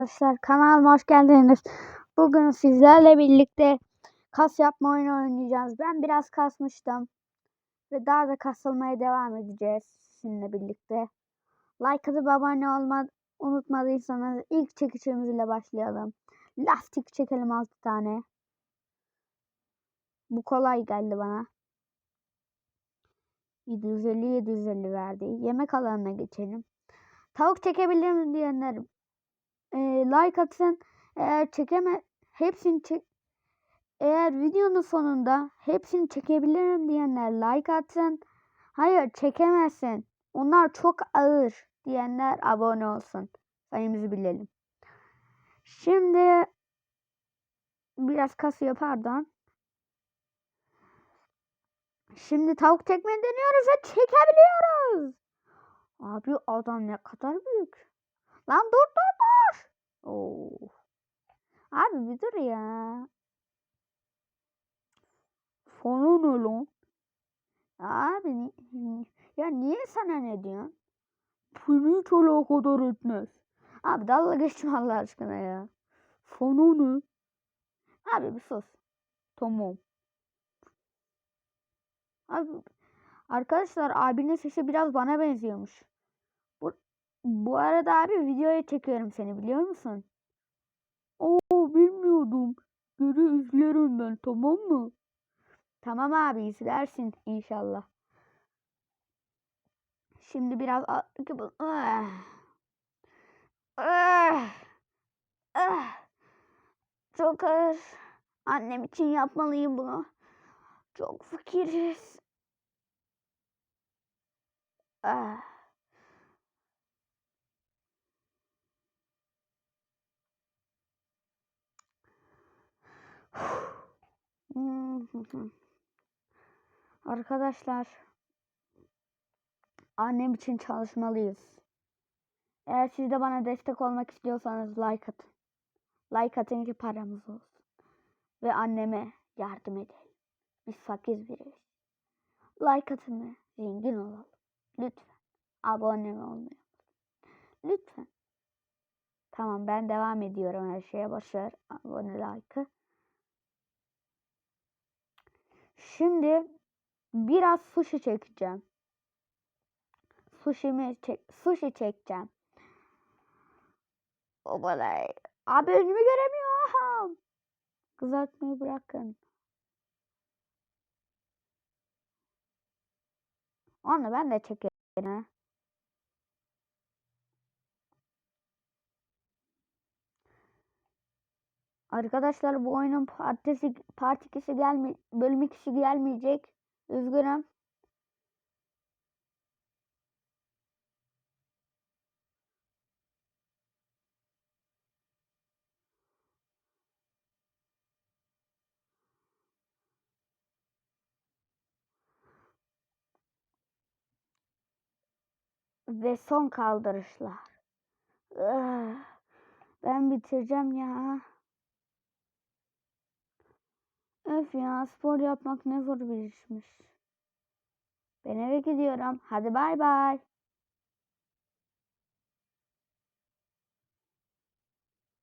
Arkadaşlar kanalıma hoş geldiniz. Bugün sizlerle birlikte kas yapma oyunu oynayacağız. Ben biraz kasmıştım. Ve daha da kasılmaya devam edeceğiz sizinle birlikte. Like atıp abone olmayı unutmadıysanız ilk çekişimiz ile başlayalım. Lastik çekelim 6 tane. Bu kolay geldi bana. 750 750 verdi. Yemek alanına geçelim. Tavuk çekebilirim diyenler e, like atın. Eğer çekeme hepsini çek eğer videonun sonunda hepsini çekebilirim diyenler like atsın. Hayır çekemezsin. Onlar çok ağır diyenler abone olsun. Sayımızı bilelim. Şimdi biraz kasıyor pardon. Şimdi tavuk çekmeyi deniyoruz ve çekebiliyoruz. Abi adam ne kadar büyük. Lan dur dur. Oo. Abi bir dur ya. Sana ne lan? Abi ni- ya niye sana ne diyorsun? Seni hiç alakadar etmez. Abi dalga geçme Allah aşkına ya. Sana ne? Abi bir sus. Tamam. Abi arkadaşlar abinin sesi biraz bana benziyormuş. Bu, arada abi videoya çekiyorum seni biliyor musun? Oo bilmiyordum. Geri izlerim ben tamam mı? Tamam abi izlersin inşallah. Şimdi biraz Ah. Ah. Ah. Çok ağır. Annem için yapmalıyım bunu. Çok fakiriz. Ah. Arkadaşlar annem için çalışmalıyız. Eğer siz de bana destek olmak istiyorsanız like atın. Like atın ki paramız olsun. Ve anneme yardım edelim. Biz fakir biriz. Like atın ve zengin olalım. Lütfen. Abone olmayı. Lütfen. Tamam ben devam ediyorum her şeye. Başar abone like'ı. Şimdi biraz sushi çekeceğim. Sushi'mi çek sushi çekeceğim. Obalay. Abi önümü göremiyorum. Kızartmayı bırakın. Onu ben de çekerim. Arkadaşlar bu oyunun partisi part 2'si gelme bölüm 2'si gelmeyecek. Üzgünüm. Ve son kaldırışlar. Ben bitireceğim ya. Öf ya spor yapmak ne zor bir işmiş. Ben eve gidiyorum. Hadi bay bay.